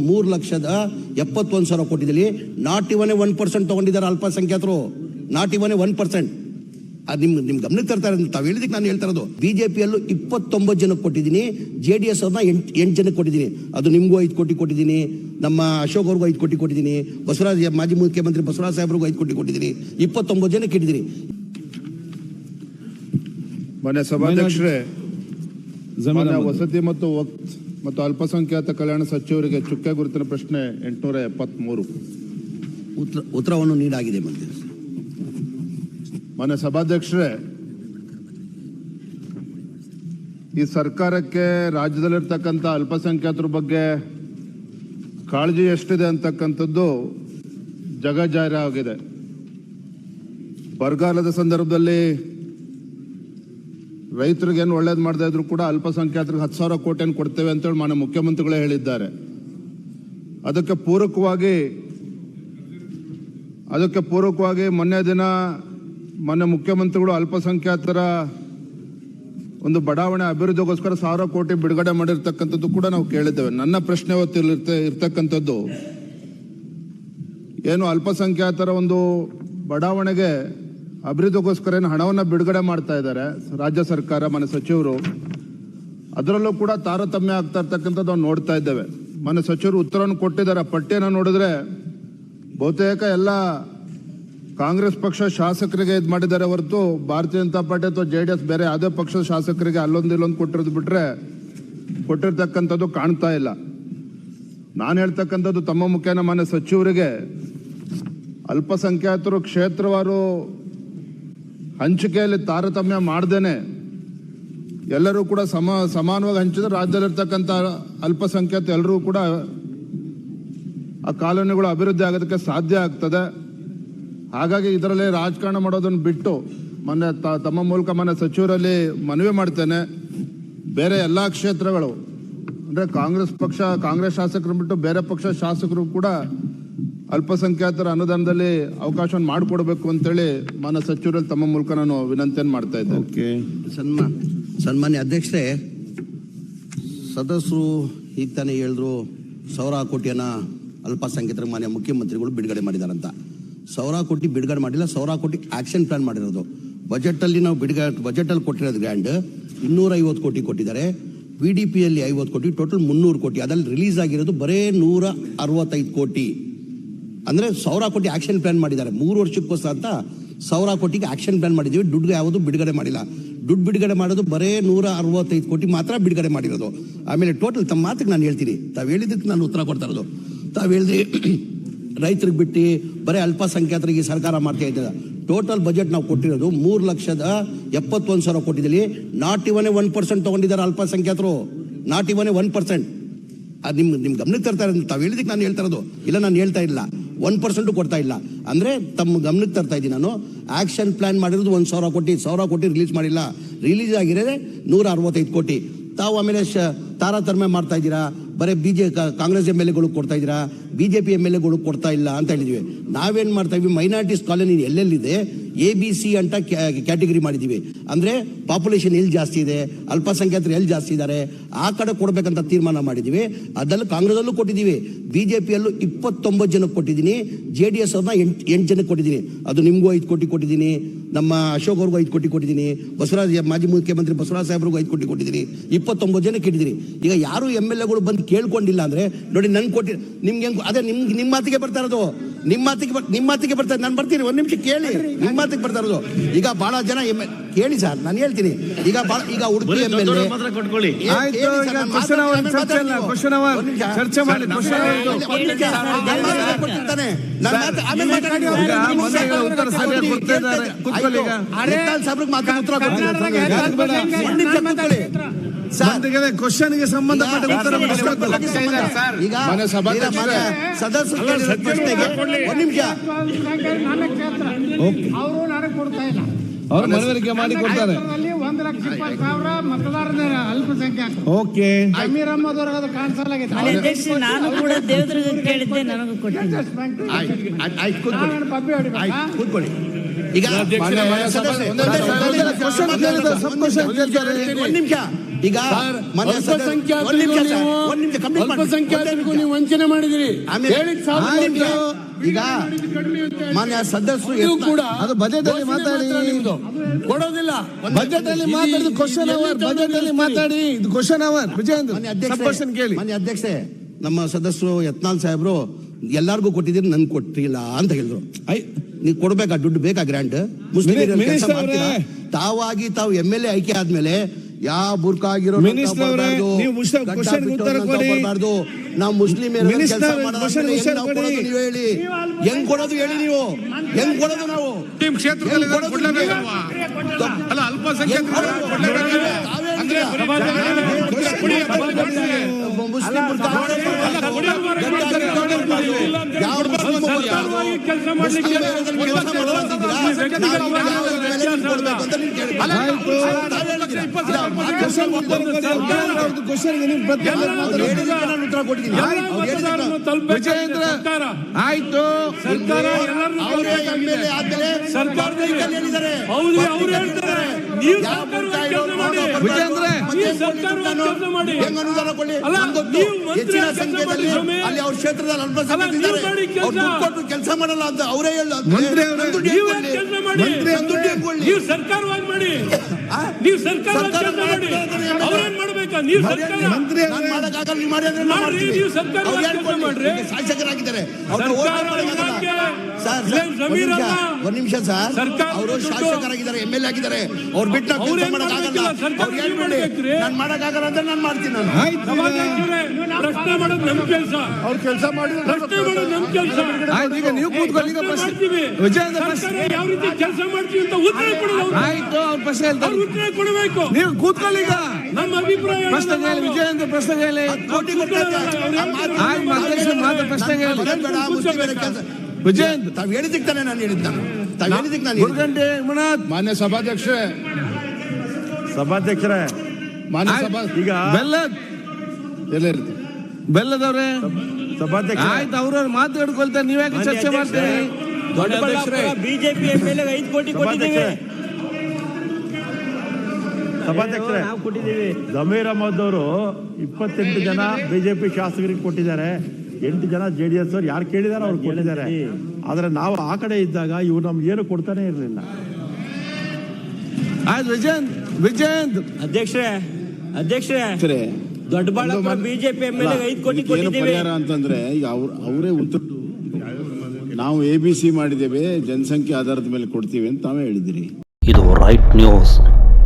ಮೂರು ಲಕ್ಷದ ಎಪ್ಪತ್ತೊಂದು ಸಾವಿರ ಕೊಟ್ಟಿದ್ದೀವಿ ನಾಟ್ ಇವನೇ ಒನ್ ಪರ್ಸೆಂಟ್ ತಗೊಂಡಿದ್ದಾರೆ ಅಲ್ಪಸಂಖ್ಯಾತರು. Not even one percent. ಅದು ನಿಮ್ ನಿಮ್ ಗಮನಕ್ಕೆ ತರ್ತಾರೆ ಅಂತ ತಾವು ಹೇಳಿದಕ್ಕೆ ನಾನು ಹೇಳ್ತಾ ಇರೋದು. ಬಿಜೆಪಿಯಲ್ಲೂ ಇಪ್ಪತ್ತೊಂಬತ್ತು ಜನಕ್ಕೆ ಕೊಟ್ಟಿದ್ದೀನಿ ಜೆ ಡಿ ಎಸ್ ಅವ್ರನ್ನ ಎಂಟು ಎಂಟು ಜನಕ್ಕೆ ಕೊಟ್ಟಿದ್ದೀನಿ. ಅದು ನಿಮಗೂ ಐದು ಕೋಟಿ ಕೊಟ್ಟಿದ್ದೀನಿ ನಮ್ಮ ಅಶೋಕ್ ಅವ್ರಿಗೂ ಐದು ಕೋಟಿ ಕೊಟ್ಟಿದ್ದೀನಿ ಬಸವರಾಜ ಮಾಜಿ ಮುಖ್ಯಮಂತ್ರಿ ಬಸವರಾಜ ಸಾಹೇಬ್ರಿಗೂ ಐದು ಕೋಟಿ ಕೊಟ್ಟಿದ್ದೀನಿ. ಇಪ್ಪತ್ತೊಂಬತ್ತು ಜನಕ್ಕೆ ಇಟ್ಟಿದ್ದೀನಿ. ಮಾನ್ಯ ಸಭಾಧ್ಯಕ್ಷರೇ ವಸತಿ ಮತ್ತು ಮತ್ತು ಅಲ್ಪಸಂಖ್ಯಾತ ಕಲ್ಯಾಣ ಸಚಿವರಿಗೆ ಚುಕ್ಕೆ ಗುರುತಿನ ಪ್ರಶ್ನೆ ಎಂಟುನೂರ ಎಪ್ಪತ್ಮೂರು. ಉತ್ತರ ಉತ್ತರವನ್ನು ನೀಡಾಗಿದೆ ಮತ್ತೆ. ಮನೆ ಸಭಾಧ್ಯಕ್ಷರೇ ಈ ಸರ್ಕಾರಕ್ಕೆ ರಾಜ್ಯದಲ್ಲಿರ್ತಕ್ಕಂಥ ಅಲ್ಪಸಂಖ್ಯಾತರ ಬಗ್ಗೆ ಕಾಳಜಿ ಎಷ್ಟಿದೆ ಅಂತಕ್ಕಂಥದ್ದು ಜಗಜಾರಿ ಆಗಿದೆ ಬರಗಾಲದ ಸಂದರ್ಭದಲ್ಲಿ ರೈತರಿಗೇನು ಒಳ್ಳೇದು ಮಾಡದೇ ಇದ್ರು ಕೂಡ ಅಲ್ಪಸಂಖ್ಯಾತರಿಗೆ ಹತ್ತು ಸಾವಿರ ಕೋಟಿಯನ್ನು ಕೊಡ್ತೇವೆ ಅಂತೇಳಿ ಮಾನ್ಯ ಮುಖ್ಯಮಂತ್ರಿಗಳೇ ಹೇಳಿದ್ದಾರೆ. ಅದಕ್ಕೆ ಪೂರಕವಾಗಿ ಅದಕ್ಕೆ ಪೂರಕವಾಗಿ ಮೊನ್ನೆ ದಿನ ಮೊನ್ನೆ ಮುಖ್ಯಮಂತ್ರಿಗಳು ಅಲ್ಪಸಂಖ್ಯಾತರ ಒಂದು ಬಡಾವಣೆ ಅಭಿವೃದ್ಧಿಗೋಸ್ಕರ ಸಾವಿರ ಕೋಟಿ ಬಿಡುಗಡೆ ಮಾಡಿರ್ತಕ್ಕಂಥದ್ದು ಕೂಡ ನಾವು ಕೇಳಿದ್ದೇವೆ. ನನ್ನ ಪ್ರಶ್ನೆ ಹೊತ್ತು ಇರ್ತ, ಇರ್ತಕ್ಕಂಥದ್ದು, ಏನು ಅಲ್ಪಸಂಖ್ಯಾತರ ಒಂದು ಬಡಾವಣೆಗೆ ಅಭಿವೃದ್ಧಿಗೋಸ್ಕರ ಏನು ಹಣವನ್ನು ಬಿಡುಗಡೆ ಮಾಡ್ತಾ ಇದ್ದಾರೆ ರಾಜ್ಯ ಸರ್ಕಾರ, ಮನೆ ಸಚಿವರು. ಅದರಲ್ಲೂ ಕೂಡ ತಾರತಮ್ಯ ಆಗ್ತಾ ಇರ್ತಕ್ಕಂಥದ್ದು ನಾವು ನೋಡ್ತಾ ಇದ್ದೇವೆ. ಮನೆ ಸಚಿವರು ಉತ್ತರವನ್ನು ಕೊಟ್ಟಿದ್ದಾರೆ. ಪಟ್ಟಿಯನ್ನು ನೋಡಿದ್ರೆ ಬಹುತೇಕ ಎಲ್ಲ ಕಾಂಗ್ರೆಸ್ ಪಕ್ಷ ಶಾಸಕರಿಗೆ ಇದು ಮಾಡಿದ್ದಾರೆ ಹೊರತು ಭಾರತೀಯ ಜನತಾ ಪಾರ್ಟಿ ಅಥವಾ ಜೆ ಡಿ ಎಸ್ ಬೇರೆ ಯಾವುದೇ ಪಕ್ಷದ ಶಾಸಕರಿಗೆ ಅಲ್ಲೊಂದು ಇಲ್ಲೊಂದು ಕೊಟ್ಟಿರೋದು ಬಿಟ್ಟರೆ ಕೊಟ್ಟಿರ್ತಕ್ಕಂಥದ್ದು ಕಾಣ್ತಾ ಇಲ್ಲ. ನಾನು ಹೇಳ್ತಕ್ಕಂಥದ್ದು ತಮ್ಮ ಮುಖ್ಯನ ಮನೆ ಸಚಿವರಿಗೆ ಅಲ್ಪಸಂಖ್ಯಾತರು, ಕ್ಷೇತ್ರವಾರು ಹಂಚಿಕೆಯಲ್ಲಿ ತಾರತಮ್ಯ ಮಾಡ್ದೇನೆ. ಎಲ್ಲರೂ ಕೂಡ ಸಮ, ಸಮಾನವಾಗಿ ಹಂಚಿದ್ರೆ ರಾಜ್ಯದಲ್ಲಿರ್ತಕ್ಕಂಥ ಅಲ್ಪಸಂಖ್ಯಾತ ಎಲ್ಲರೂ ಕೂಡ ಆ ಕಾಲೋನಿಗಳು ಅಭಿವೃದ್ಧಿ ಆಗೋದಕ್ಕೆ ಸಾಧ್ಯ ಆಗ್ತದೆ. ಹಾಗಾಗಿ ಇದರಲ್ಲಿ ರಾಜಕಾರಣ ಮಾಡೋದನ್ನು ಬಿಟ್ಟು ಮೊನ್ನೆ ತಮ್ಮ ಮೂಲಕ ಮೊನ್ನೆ ಸಚಿವರಲ್ಲಿ ಮನವಿ ಮಾಡ್ತೇನೆ. ಬೇರೆ ಎಲ್ಲ ಕ್ಷೇತ್ರಗಳು, ಅಂದರೆ ಕಾಂಗ್ರೆಸ್ ಪಕ್ಷ, ಕಾಂಗ್ರೆಸ್ ಶಾಸಕರು ಬಿಟ್ಟು ಬೇರೆ ಪಕ್ಷ ಶಾಸಕರು ಕೂಡ ಅಲ್ಪಸಂಖ್ಯಾತರ ಅನುದಾನದಲ್ಲಿ ಅವಕಾಶವನ್ನು ಮಾಡಿಕೊಡ್ಬೇಕು ಅಂತೇಳಿ ಮಾನ ಸಚಿವರಲ್ಲಿ ತಮ್ಮ ಮೂಲಕ ನಾನು ವಿನಂತಿಯನ್ನು ಮಾಡ್ತಾ ಇದ್ದೆ ಓಕೆ. ಸನ್ಮಾ, ಸನ್ಮಾನ್ಯ ಅಧ್ಯಕ್ಷರೇ, ಸದಸ್ಯರು ಈಗ ತಾನೇ ಹೇಳಿದ್ರು ಸಾವಿರ ಕೋಟಿಯನ್ನ ಅಲ್ಪಸಂಖ್ಯಾತರ ಮಾನ್ಯ ಮುಖ್ಯಮಂತ್ರಿಗಳು ಬಿಡುಗಡೆ ಮಾಡಿದಾರಂತ. ಸಾವಿರ ಕೋಟಿ ಬಿಡುಗಡೆ ಮಾಡಿಲ್ಲ, ಸಾವಿರ ಕೋಟಿ ಆಕ್ಷನ್ ಪ್ಲಾನ್ ಮಾಡಿರೋದು. ಬಜೆಟಲ್ಲಿ ನಾವು ಬಿಡುಗಡೆ, ಬಜೆಟಲ್ಲಿ ಕೊಟ್ಟಿರೋದು ಗ್ರ್ಯಾಂಡ್ ಇನ್ನೂರ ಐವತ್ತು ಕೋಟಿ ಕೊಟ್ಟಿದ್ದಾರೆ. ವಿ ಡಿ ಪಿಯಲ್ಲಿ ಐವತ್ತು ಕೋಟಿ, ಟೋಟಲ್ ಮುನ್ನೂರು ಕೋಟಿ. ಅದರಲ್ಲಿ ರಿಲೀಸ್ ಆಗಿರೋದು ಬರೇ ನೂರ ಅರವತ್ತೈದು ಕೋಟಿ. ಅಂದ್ರೆ ಸಾವಿರ ಕೋಟಿ ಆಕ್ಷನ್ ಪ್ಲ್ಯಾನ್ ಮಾಡಿದ್ದಾರೆ. ಮೂರು ವರ್ಷಕ್ಕೋಸ್ಕರ ಅಂತ ಸಾವಿರ ಕೋಟಿಗೆ ಆಕ್ಷನ್ ಪ್ಲ್ಯಾನ್ ಮಾಡಿದ್ದೀವಿ. ದುಡ್ಡು ಯಾವುದು ಬಿಡುಗಡೆ ಮಾಡಿಲ್ಲ. ದುಡ್ಡು ಬಿಡುಗಡೆ ಮಾಡೋದು ಬರೇ ನೂರ ಅರವತ್ತೈದು ಕೋಟಿ ಮಾತ್ರ ಬಿಡುಗಡೆ ಮಾಡಿರೋದು. ಆಮೇಲೆ ಟೋಟಲ್ ತಮ್ಮ ಮಾತಿಗೆ ನಾನು ಹೇಳ್ತೀನಿ. ತಾವು ಹೇಳಿದ್ದಕ್ಕೆ ನಾನು ಉತ್ತರ ಕೊಡ್ತಾ ಇರೋದು. ತಾವು ಹೇಳಿದ್ರಿ ರೈತರಿಗೆ ಬಿಟ್ಟು ಬರೀ ಅಲ್ಪಸಂಖ್ಯಾತರಿಗೆ ಸರ್ಕಾರ ಮಾಡ್ತಾ ಇದ್ದ ಟೋಟಲ್ ಬಜೆಟ್ ನಾವು ಕೊಟ್ಟಿರೋದು ಮೂರು ಲಕ್ಷದ ಎಪ್ಪತ್ತೊಂದು ಸಾವಿರ ಕೊಟ್ಟಿದ್ದೀವಿ ನಾಟ್ ಇವನೇ ಒನ್ ಪರ್ಸೆಂಟ್ ತೊಗೊಂಡಿದ್ದಾರೆ ಅಲ್ಪಸಂಖ್ಯಾತರು. ನಾಟ್ ಇವನೇ ಒನ್ ಪರ್ಸೆಂಟ್ ಅದು ನಿಮ್ಗೆ ನಿಮ್ಗೆ ಗಮನಕ್ಕೆ ತರ್ತಾರೆ ತಾವು ಹೇಳಿದಕ್ಕೆ ನಾನು ಹೇಳ್ತಾ ಇರೋದು. ಇಲ್ಲ, ನಾನು ಹೇಳ್ತಾ ಇಲ್ಲ. ಒನ್ ಪರ್ಸೆಂಟು ಕೊಡ್ತಾ ಇಲ್ಲ. ಅಂದ್ರೆ ತಮ್ಮ ಗಮನಕ್ಕೆ ತರ್ತಾ ಇದ್ದೀನಿ ನಾನು. ಆಕ್ಷನ್ ಪ್ಲಾನ್ ಮಾಡಿರೋದು ಒಂದು ಸಾವಿರ ಕೋಟಿ ಸಾವಿರ ಕೋಟಿ ರಿಲೀಸ್ ಮಾಡಿಲ್ಲ. ರಿಲೀಸ್ ಆಗಿರೋದೇ ನೂರ ಅರವತ್ತೈದು ಕೋಟಿ. ತಾವು ಆಮೇಲೆ ಶ ತಾರತಮ್ಯ ಮಾಡ್ತಾ ಇದ್ದೀರಾ? ಬರೀ B J Congress M L ಎಗಳು ಕೊಡ್ತಾ ಇದ್ದೀರಾ? B J P M L ಎಗಳು ಕೊಡ್ತಾ ಇಲ್ಲ ಅಂತ ಹೇಳಿದ್ವಿ. ನಾವೇನು ಮಾಡ್ತಾ ಇದ್ವಿ? ಮೈನಾರಿಟೀಸ್ ಕಾಲೋನಿ ಎಲ್ಲೆಲ್ಲಿದೆ ಎ ಬಿ ಸಿ ಅಂತ ಕ್ಯಾಟಗರಿ ಮಾಡಿದ್ದೀವಿ. ಅಂದರೆ ಪಾಪ್ಯುಲೇಷನ್ ಎಲ್ಲಿ ಜಾಸ್ತಿ ಇದೆ ಅಲ್ಪಸಂಖ್ಯಾತರು ಎಲ್ಲಿ ಜಾಸ್ತಿ ಇದ್ದಾರೆ ಆ ಕಡೆ ಕೊಡಬೇಕಂತ ತೀರ್ಮಾನ ಮಾಡಿದ್ದೀವಿ. ಅದರಲ್ಲೂ ಕಾಂಗ್ರೆಸ್ಸಲ್ಲೂ ಕೊಟ್ಟಿದ್ದೀವಿ. ಬಿ ಜೆ ಪಿಯಲ್ಲೂ ಇಪ್ಪತ್ತೊಂಬತ್ತು ಜನಕ್ಕೆ ಕೊಟ್ಟಿದ್ದೀನಿ. ಜೆ ಡಿ ಎಸ್ ಅವ್ರನ್ನ ಎಂಟು ಎಂಟು ಜನಕ್ಕೆ ಕೊಟ್ಟಿದ್ದೀನಿ. ಅದು ನಿಮಗೂ ಐದು ಕೋಟಿ ಕೊಟ್ಟಿದ್ದೀನಿ. ನಮ್ಮ ಅಶೋಕ್ ಅವ್ರಿಗೂ ಐದು ಕೋಟಿ ಕೊಟ್ಟಿದ್ದೀನಿ. ಬಸವರಾಜ ಮಾಜಿ ಮುಖ್ಯಮಂತ್ರಿ ಬಸವರಾಜ ಸಾಹೇಬ್ರಿಗೂ ಐದು ಕೋಟಿ ಕೊಟ್ಟಿದ್ದೀನಿ. ಇಪ್ಪತ್ತೊಂಬತ್ತು ಜನಕ್ಕೆ ಇಟ್ಟಿದ್ದೀನಿ. ಈಗ ಯಾರು ಎಂ ಎಲ್ ಎಗಳು ಬಂದು ಕೇಳ್ಕೊಂಡಿಲ್ಲ ಅಂದರೆ ನೋಡಿ ನನ್ನ ಕೊಟ್ಟಿ ನಿಮ್ಗೆ ಹೆಂಗೆ ಅದೇ ನಿಮ್ಗೆ ನಿಮ್ಮ ಮಾತಿಗೆ ಬರ್ತಾ ಇರೋದು. ನಿಮ್ಮ ಮಾತಿಗೆ ನಿಮ್ಮ ಮಾತಿಗೆ ಬರ್ತಾರೆ ನಾನು ಬರ್ತೀನಿ ಒಂದು ನಿಮಿಷ ಕೇಳಿ. ನಿಮ್ಮ ಮಾತಿಗೆ ಬರ್ತಾ ಇರೋದು. ಈಗ ಬಹಳ ಜನ ಎಂ ಕೇಳಿ ಸರ್ ನಾನು ಹೇಳ್ತೀನಿ. ಈಗ ಬಹಳ ಈಗ ಉಡುಪಿ ಎಂ ಎಲ್ ಎ ಉತ್ತರ ಸರಿಯಾಗಿ ಕ್ವಶನ್ಗೆ ಸಂಬಂಧಪಟ್ಟ ಉತ್ತರ ಈಗ ಸದಸ್ಯರು ಕೇಳಿರೋ ಪ್ರಶ್ನೆಗೆ ಒಂದ್ ನಿಮಿಷ ಅವರು ನನಗೆ ಕೊಡ್ತಾ ಇಲ್ಲ ಅವರು ಮನವರಿಕೆ ಮಾಡಿ ಕೊಡ್ತಾರೆ ಅಲ್ಲಿ ಒಂದು ಲಕ್ಷ ಇಪ್ಪತ್ತು ಸಾವಿರ ಮತದಾರರ ಅಲ್ಪಸಂಖ್ಯಾತ ಓಕೆ ಅಮೀರ್ ಅಹಮದ್ ಅವ್ರಿಗೆ ಅದು ನಾನು ಕೂಡ ದೇವದುರ್ಗ ಕೇಳಿದ್ದೆ ನನಗೂ ಕೊಟ್ಟಿದ್ದೆ ಕೂತ್ಕೊಳ್ಳಿ ಈಗ ಒಂದೇ ನಿಮಿಷ, ಈಗ ಮನೆ ಅಲ್ಪಸಂಖ್ಯಾತರಿಗೂ ನೀವು- ವಂಚನೆ ಮಾಡಿದಿರಿ. ಈಗ ಮಾನ್ಯ ಸದಸ್ಯರು ಕೂಡ ಅದು ಬಜೆಟ್ ಅಲ್ಲಿ ಮಾತಾಡಿ. ನಿಮ್ದು. ಕೊಡೋದಿಲ್ಲ. ಬಜೆಟ್ ಅಲ್ಲಿ ಮಾತಾಡಿದ ಕ್ವಶನ್ ಅವರ್ ಬಜೆಟ್ ಅಲ್ಲಿ ಮಾತಾಡಿ. ಇದು ಕ್ವಶನ್ ಅವರ್ ವಿಜಯೇಂದ್ರ ಕ್ವಶನ್ ಕೇಳಿ. ಮಾನ್ಯ ಅಧ್ಯಕ್ಷೆ ನಮ್ಮ ಸದಸ್ಯರು ಯತ್ನಾಲ್ ಸಾಹೇಬ್ರು ಎಲ್ಲಾರ್ಗೂ ಕೊಟ್ಟಿದ್ದೀರಿ ನನ್ಗೆ ಕೊಟ್ಟಿಲ್ಲ ಅಂತ ಹೇಳಿದ್ರು. ಐ- ನೀವು ಕೊಡ್ಬೇಕಾ? ದುಡ್ಡು ಬೇಕಾ? ಗ್ರಾಂಟ್ ಮುಸ್ಲಿಮ್ ತಾವಾಗಿ ತಾವು ಎಂ ಎಲ್ ಎ ಆಯ್ಕೆ ಆದ್ಮೇಲೆ ಯಾವ ಬುರ್ಕ ಆಗಿರೋ ಮಿನಿಸ್ಟರ್ ಅವರೇ, ನೀವು ಮುಸ್ಲಿಂ. ಬರಬಾರ್ದು. ನಾವು ಹೇಳಿ? ಹೆಂಗ್ ಕೊಡೋದು ಹೇಳಿ ನೀವು? ಹೆಂಗ್ ಕೊಡೋದು ನಾವು? ನಿಮ್ ಕ್ಷೇತ್ರದಲ್ಲಿ ಅಲ್ಲ ಅಲ್ಪಸಂಖ್ಯಾತರು ಕೊಡ್ಲೇಬೇಕಲ್ವಾ ತಾವೇ ಮುಸ್ಲಿಂ ಬುರ್ಕ ಯಾವ ಮುಸ್ಲಿಂ ಬುರ್ಕ ಕೆಲಸ ಮಾಡ್ಲಿಕ್ಕೆ ಆಯ್ತು. ಸರ್ಕಾರ ಎಲ್ಲರನ್ನೂ ಸರ್ಕಾರದಲ್ಲಿ ಹೌದು, ಅವ್ರು ಹೇಳ್ತಾರೆ. ನೀವು ಮಾಡಿ. ಹೆಂಗ್ ಅನುದಾನ ಅಲ್ಲ, ಹೆಚ್ಚಿನ ಸಂಖ್ಯೆಯಲ್ಲಿ ಅವ್ರ ಕ್ಷೇತ್ರದಲ್ಲಿ. ದುಡ್ಡು ಕೊಟ್ಟು ಕೆಲಸ ಮಾಡಲ್ಲ ಅಂತ ಅವರೇ ಹೇಳ. ನೀವು ಕೆಲಸ ಮಾಡಿ. ದುಡ್ಡು ಹೆಂಗ್ ಕೊಡ್ಲಿ? ನೀವು ಸರ್ಕಾರವಾಗಿ ಮಾಡಿ. ನೀವು ಸರ್ಕಾರವಾಗಿ ಸರ್ಕಾರ. ಅವ್ರೇನ್ ಮಾಡ್ಬೇಕಾ? ನೀವು ಸರ್ಕಾರ. ಮಾಡಕ್ಕಾಗಲ್ಲ, ನೀವು ಮಾಡಿ ಅಂದ್ರೆ ಮಾಡ್ತೀನಿ. ನೀವು ಸರ್ಕಾರ ಅವ್ರು ಮಾಡ್ರಿ. ಈಗ ಶಾಸಕರಾಗಿದ್ದಾರೆ. ಒಂದ್ ನಿಮಿಷ. ಸರ್. ಸರ್ಕಾರ ಅವರು. ಶಾಸಕರಾಗಿದ್ದಾರೆ ಎಂ ಎಲ್ ಎ ಆಗಿದ್ದಾರೆ. ಅವ್ರು ಬಿಟ್ಟು. ನಾನು ಮಾಡಕ್ಕಾಗಲ್ಲ ಅಂದ್ರೆ ನಾನು ಮಾಡ್ತೀನಿ ನಾನು. ಪ್ರಶ್ನೆ ಮಾಡೋದು ನಮ್ ಕೆಲಸ. ಅವ್ರು ಕೆಲಸ ಮಾಡಿದ್ರೆ ಪ್ರಶ್ನೆ ಮಾಡೋದು ನಮ್ ಕೆಲಸ. ಈಗ ನೀವು ಕೂತ್ಕೊಳ್ಳಿ ಯಾವ ರೀತಿ ಕೆಲಸ ಮಾಡ್ತೀವಿ ಅಂತ ಉತ್ತರ ಕೊಡೋದು ಅವ್ರು. ಆಯ್ತು ಅವ್ರ ಪ್ರಶ್ನೆ ಹೇಳ್ತಾರೆ. ಉತ್ತರ ಕೊಡಬೇಕು. ನೀವು ಕೂತ್ಕೊಳ್ಳಿ ಈಗ. ನಮ್ಮ ಅಭಿಪ್ರಾಯ ವಿಜಯೇಂದ್ರ ಪ್ರಶ್ನೆ ಹೇಳಿ. ಮಾತ್ರ ಪ್ರಶ್ನೆ ಹೇಳಿ. ವಿಜಯೇಂದ್ರ. ತಾವ್ ಹೇಳಿದ್ದಕ್ಕೆ ತಾನೇ ನಾನು ಹೇಳಿದ್ದ ತಾವ್ ಹೇಳಿದ್ದಕ್ಕೆ ನಾನು. ಗುರುಗಂಟೆ ಮಂಜುನಾಥ್. ಮಾನ್ಯ ಸಭಾಧ್ಯಕ್ಷರೇ. ಸಭಾಧ್ಯಕ್ಷರೇ. ಮಾನ್ಯ ಸಭಾ ಈಗ ಬೆಲ್ಲ ಎಲ್ಲ ಇರುತ್ತೆ. ಬೆಲ್ಲದವ್ರೆ. ಸಭಾಧ್ಯಕ್ಷ ಆಯ್ತು ಅವ್ರವ್ರ ಮಾತು ಹಿಡ್ಕೊಳ್ತಾರೆ. ನೀವ್ಯಾಕೆ ಚರ್ಚೆ ಮಾಡ್ತೀರಿ? ಬಿಜೆಪಿ ಎಂ ಎಲ್ ಐದು ಕೋಟಿ ಕೊಟ್ಟಿದ್ದೀವಿ. ಸಭಾಧ್ಯಕ್ಷರೇ ಜಮೀರ್ ಅಹಮದ್ ಅವರು ಇಪ್ಪತ್ತೆಂಟು ಜನ ಬಿಜೆಪಿ ಶಾಸಕರಿಗೆ ಕೊಟ್ಟಿದ್ದಾರೆ. ಎಂಟು ಜನ ಜೆ ಡಿ ಎಸ್ ಅವ್ರು ಯಾರು ಕೇಳಿದಾರೆ ಅವ್ರು ಕೊಟ್ಟಿದ್ದಾರೆ. ಆದ್ರೆ ನಾವು ಆ ಕಡೆ ಇದ್ದಾಗ ಇವ್ರು ನಮ್ಗೆ ಏನು ಕೊಡ್ತಾನೆ ಇರಲಿಲ್ಲ. ವಿಜಯಂತ್ ವಿಜಯಂತ್ ಅಧ್ಯಕ್ಷರೇ ಅಧ್ಯಕ್ಷರೇ ದೊಡ್ಡಬಳ್ಳಾಪುರ ಬಿಜೆಪಿ ಎಂ ಎಲ್ ಐದು ಕೋಟಿ ಏನು ಕೊಟ್ಟಿದ್ದೀವಿ. ಪರಿಹಾರ ಅಂತಂದ್ರೆ ಈಗ ಅವ್ರ ಅವರೇ ಉತ್ತರ ನಾವು ಎ ಬಿ ಸಿ ಮಾಡಿದ್ದೇವೆ ಜನಸಂಖ್ಯೆ ಆಧಾರದ ಮೇಲೆ ಕೊಡ್ತೀವಿ ಅಂತ ತಾವೇ ಹೇಳಿದಿರಿ. ಇದು ರೈಟ್ ನ್ಯೂಸ್